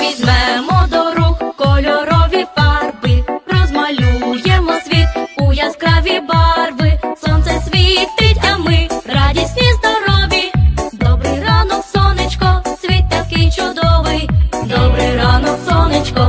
візьмемо до рук кольорові фарби, розмалюємо світ у яскраві барви. Сонце світить, а ми радісні, здорові. Добрий ранок, сонечко, світ такий чудовий. Добрий ранок, сонечко,